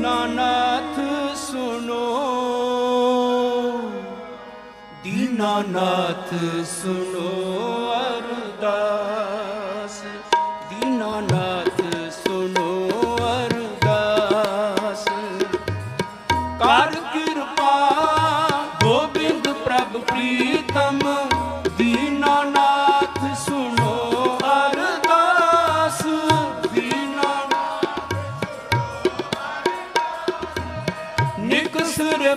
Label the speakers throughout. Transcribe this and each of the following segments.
Speaker 1: ਦੀਨਾਨਾਥ ਸੁਨੋ ਦੀਨਾਨਾਥ ਸੁਨੋ ਅਰਦਾਸ। ਦੀਨਾਨਾਥ ਸੁਨੋ ਅਰਦਾਸ। ਕਰ ਕਿਰਪਾ ਗੋਬਿੰਦ ਪ੍ਰਭ ਪ੍ਰੀਤਮ ਦੀਨਾਨਾਥ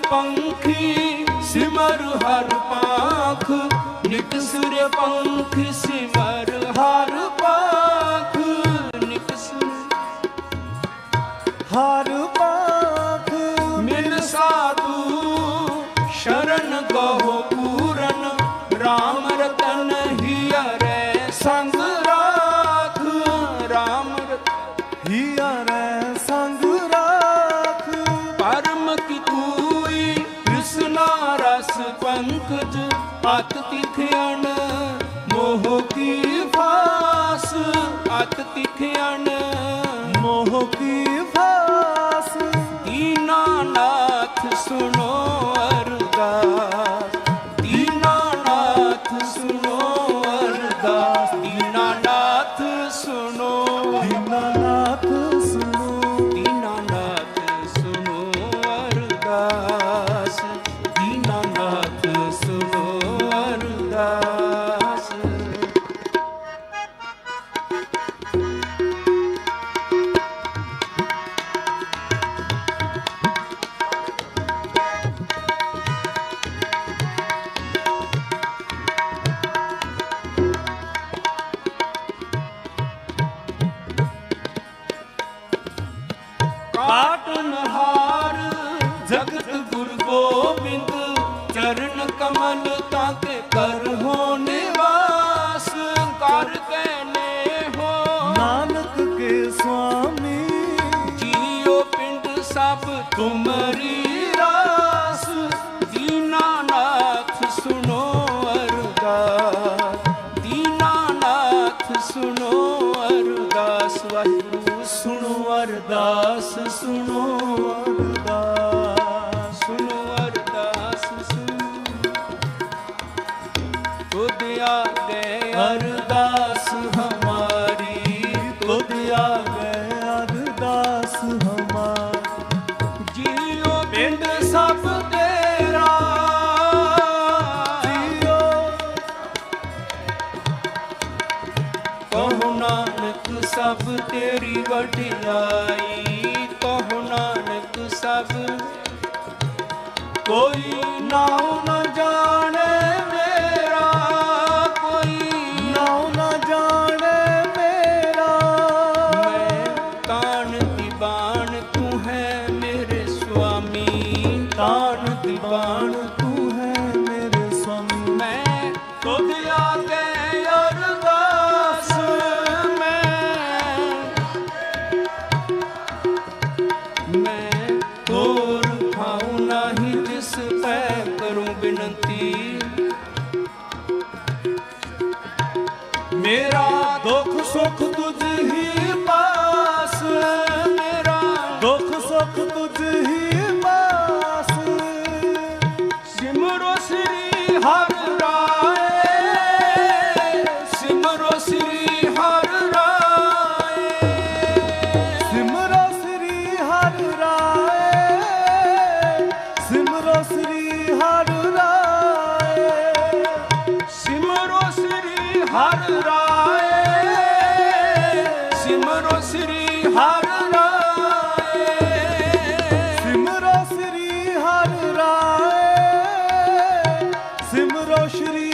Speaker 1: ਪੰਖੀ ਸਿਮਰ ਹਰ ਪਾਖ ਨਿਕਸਰ ਪੰਖੀ ਸਿਮਰ ਹਰ ਪਾਖ ਨਿਕਸਰ
Speaker 2: ਹਰ ਪਾਖ।
Speaker 1: ਅਤ ਤਿਖਿਆਣ ਮੋਹ ਕੀ ਫਾਸ? ਅਤ ਤਿਖਿਆਣ
Speaker 2: ਮੋਹ ਕੀ ਫਾਸ?
Speaker 1: ਦੀਨਾਨਾਥ ਸੁਨੋ ਅਰਦਾਸ ਜਗਤ ਗੁਰ ਗੋਬਿੰਦ ਚਰਨ ਕਮਲ ਤਾਕੇ ਕਰ ਹੋ ਨਿਵਾਸ ਕਰ ਕੈਨੇ ਹੋ।
Speaker 2: ਨਾਨਕ ਕੇ ਸੁਆਮੀ
Speaker 1: ਜੀਓ ਪਿੰਡ ਸਭ ਤੁਮਰੀ ਸਭ ਤੇਰਾ
Speaker 2: ਜੀਓ
Speaker 1: ਨਾਨਕ ਸਭ ਤੇਰੀ ਵਡਿਆਈ ਕਹੋ ਨਾਨਕ ਸਭ ਕੋਈ ਨਾ
Speaker 2: ਨ
Speaker 1: ਸੁਆਮੀ ਤਾਣ ਦੀਵਾਨ
Speaker 2: ਤੂੰ ਹੈ ਮੇਰੇ ਸੁਆਮੀ
Speaker 1: ਮੈਂ ਤੁਧ ਆਗੇ ਅਰਦਾਸ ਮੈਂ ਮੈਂ ਤੋਰ ਖਾਉ ਨਹੀਂ ਜਿਸ ਪੈ ਕਰੂੰ ਬਿਨੰਤੀ। ਮੇਰਾ ਦੁੱਖ ਸੁੱਖ ਤੁਝ ਹੀ ਸਿਮਰੋ ਸ੍ਰੀ ਹਰਿ ਰਾਏ।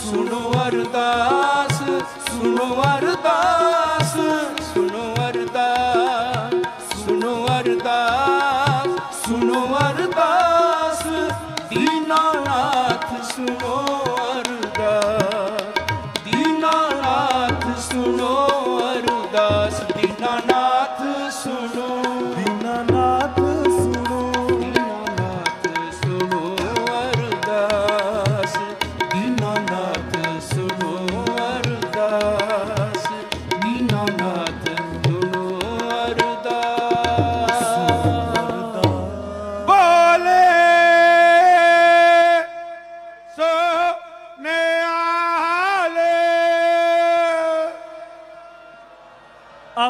Speaker 2: ਸੁਣੋ
Speaker 1: ਸੁਣੋ ਅਰਦਾਸ ਸੁਣੋ
Speaker 2: ਅਰਦਾਸ ਸੁਣੋ
Speaker 1: ਅਰਦਾਸ ਸੁਣੋ ਅਰਦਾਸ ਦੀਨਾਨਾਥ ਸੁਣੋ।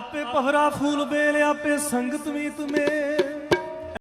Speaker 2: ਆਪੇ ਪਹਰਾ ਫੂਲ ਬੇਲ ਆਪੇ ਸੰਗਤ ਮੀਤ ਮੇਲ।